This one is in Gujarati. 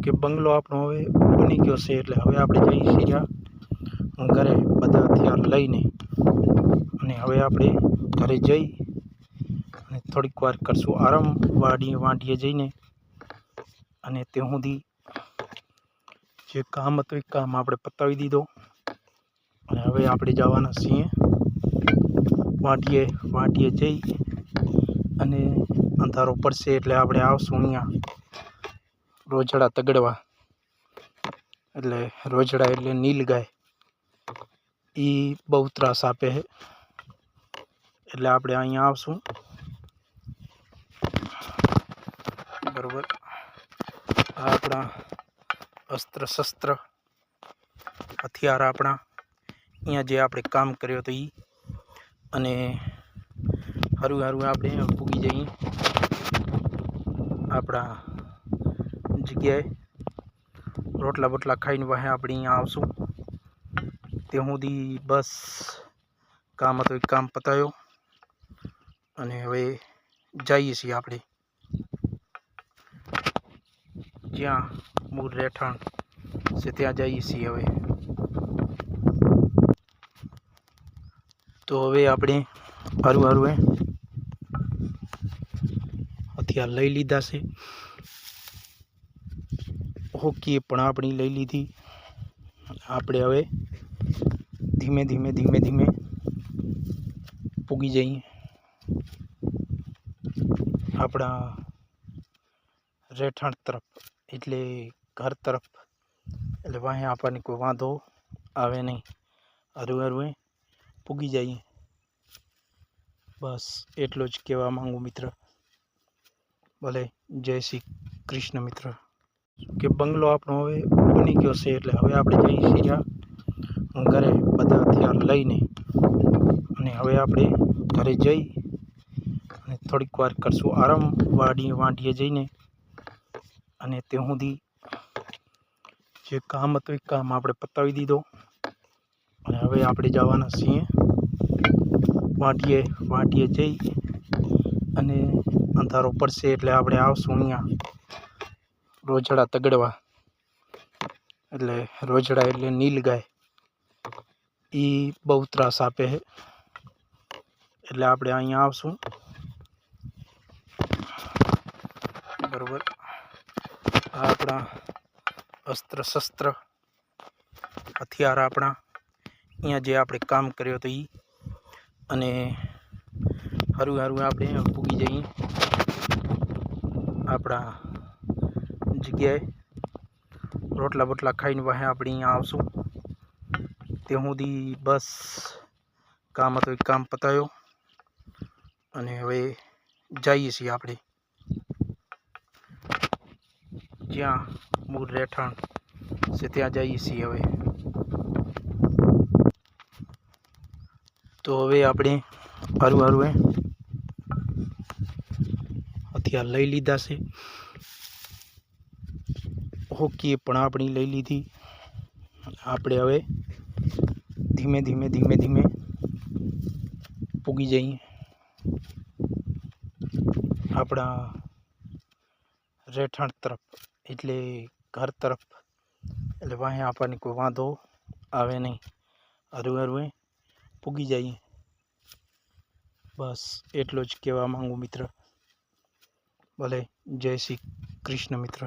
કે બંગલો આપણો હવે બની ગયો છે એટલે હવે આપણે જઈ છીએ ઘરે બધા હથિયાર લઈને અને હવે આપણે ઘરે જઈ અને થોડીક વાર કરશું આરામ વાડીએ વાંડીએ જઈને અને તે સુધી જે કામ હતું એ કામ આપણે પતાવી દીધો અને હવે આપણે જવાના છીએ વાંટીએ વાંટીએ જઈ અને અંધારો પડશે એટલે આપણે આવશું અહીંયા रोजड़ा तगड़वा એટલે રોજડા એટલે નીલ ગાય ઈ બહુ त्रास આપે છે એટલે આપણે અહીં આવશું બરોબર આ આપણું અસ્ત્ર શસ્ત્ર हथियार આપણું અહીંયા જે આપણે કામ કર્યું તો ઈ અને હરું હરું આપણે પૂગી જઈએ આપડા જગ્યાએ રોટલા બોટલા ખાઈને વહે આપણે અહીંયા આવશું તે સુધી બસ કામ હતું એક કામ પતાયો અને હવે જઈએ છીએ આપણે જ્યાં મૂળ રહેઠાણ છે ત્યાં જઈએ છીએ હવે તો હવે આપણે હરું હરું હથિયાર લઈ લીધા છે हो की अपना अपनी ले ली थी आपड़े अब धीरे-धीरे धीरे-धीरे पुगी जाई आपड़ा रेठाण तरफ એટલે ઘર તરફ એટલે વાહયા પાને કોવા દો આવે નહીં આજુ-આજુએ પુગી જાય બસ એટલું જ કહેવા માંગુ મિત્ર ભલે જય શ્રી કૃષ્ણ મિત્ર કે બંગલો આપણો હવે બની ગયો છે એટલે હવે આપણે જઈએ છીએ ઘરે બધા હથિયાર લઈને અને હવે આપણે ઘરે જઈ અને થોડીક વાર કરશું આરામ વાડી વાંડીએ જઈને અને તે સુધી જે કામ હતું એ કામ આપણે પતાવી દીધો અને હવે આપણે જવાના છીએ વાંટીએ વાંટીએ જઈ અને અંધારો પડશે એટલે આપણે આવશું અહીંયા रोजड़ा तगड़वा એટલે રોજડા એટલે નીલ ગાય ઈ બહુ त्रास આપે છે એટલે આપણે અહીં આવશું બરોબર આ આપણું અસ્ત્ર શસ્ત્ર हथियार આપણું અહીંયા જે આપણે કામ કર્યું તો ઈ અને હરુ હરુ આપણે પૂગી જઈ આપણા જગ્યાએ રોટલા બોટલા ખાઈને વહે આપણે અહીંયા આવશું તે સુધી બસ કામ હતો એક કામ પતાવ્યો અને હવે જઈએ છીએ આપણે જ્યાં મૂળ રહેઠાણ છે ત્યાં જઈએ છીએ હવે તો હવે આપણે હરું હરું અત્યારે લઈ લીધા છે होकी अपना अपनी ले ली थी आपड़े अबे धीरे-धीरे धीरे-धीरे पुगी जाई आपड़ा रेठाण तरफ એટલે ઘર તરફ એટલે વાહયા પાને કુવા દો આવે નહીં અરુરુએ पुगी जाई बस એટલો જ કહેવા માંગુ મિત્ર ભલે જય શ્રી કૃષ્ણ મિત્ર